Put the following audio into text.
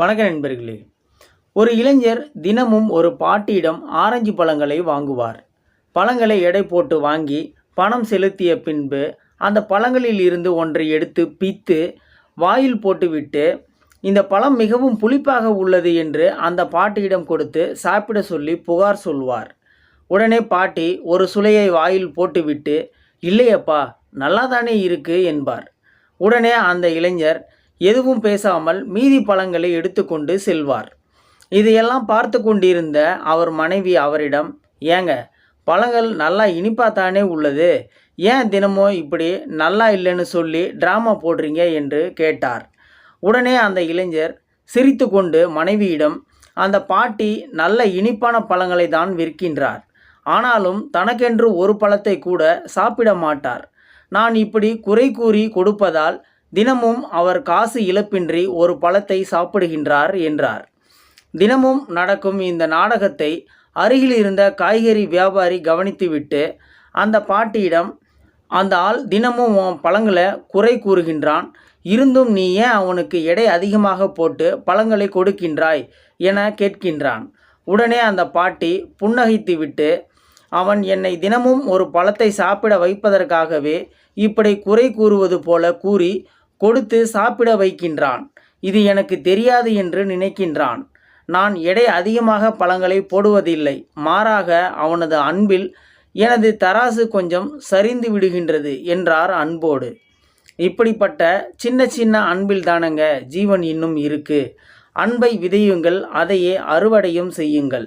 வணக்க நண்பர்களே. ஒரு இளைஞர் தினமும் ஒரு பாட்டியிடம் ஆரஞ்சு பழங்களை வாங்குவார். பழங்களை எடை போட்டு வாங்கி பணம் செலுத்திய பின்பு அந்த பழங்களில் இருந்து ஒன்றை எடுத்து பித்து வாயில் போட்டுவிட்டு இந்த பழம் மிகவும் புளிப்பாக உள்ளது என்று அந்த பாட்டியிடம் கொடுத்து சாப்பிட சொல்லி புகார் சொல்வார். உடனே பாட்டி ஒரு சுளையை வாயில் போட்டுவிட்டு இல்லையப்பா நல்லாதானே இருக்கு என்பார். உடனே அந்த இளைஞர் எதுவும் பேசாமல் மீதி பழங்களை எடுத்துக்கொண்டு செல்வார். இதையெல்லாம் பார்த்து கொண்டிருந்த அவர் மனைவி அவரிடம் ஏங்க பழங்கள் நல்லா இனிப்பா தானே உள்ளது? ஏன் தினமும் இப்படி நல்லா இல்லைன்னு சொல்லி ட்ராமா போடுறீங்க? என்று கேட்டார். உடனே அந்த இளைஞர் சிரித்து கொண்டு மனைவியிடம் அந்த பாட்டி நல்ல இனிப்பான பழங்களை தான் விற்கின்றார். ஆனாலும் தனக்கென்று ஒரு பழத்தை கூட சாப்பிட மாட்டார். நான் இப்படி குறை கூறி கொடுப்பதால் தினமும் அவர் காசு இழப்பின்றி ஒரு பழத்தை சாப்பிடுகின்றார் என்றார். தினமும் நடக்கும் இந்த நாடகத்தை அருகில் இருந்த காய்கறி வியாபாரி கவனித்துவிட்டு அந்த பாட்டியிடம் அந்த ஆள் தினமும் உன் பழங்களை குறை கூறுகின்றான். இருந்தும் நீ ஏன் அவனுக்கு எடை அதிகமாக போட்டு பழங்களை கொடுக்கின்றாய்? என கேட்கின்றான். உடனே அந்த பாட்டி புன்னகைத்துவிட்டு அவன் என்னை தினமும் ஒரு பழத்தை சாப்பிட வைப்பதற்காகவே இப்படி குறை கூறுவது போல கூறி கொடுத்து சாப்பிட வைக்கின்றான். இது எனக்கு தெரியாது என்று நினைக்கின்றான். நான் எடை அதிகமாக பழங்களை போடுவதில்லை. மாறாக அவனது அன்பில் எனது தராசு கொஞ்சம் சரிந்து விடுகின்றது என்றார் அன்போடு. இப்படிப்பட்ட சின்ன சின்ன அன்பில் தானங்க ஜீவன் இன்னும் இருக்கு. அன்பை விதையுங்கள் அதையே அறுவடையும் செய்யுங்கள்.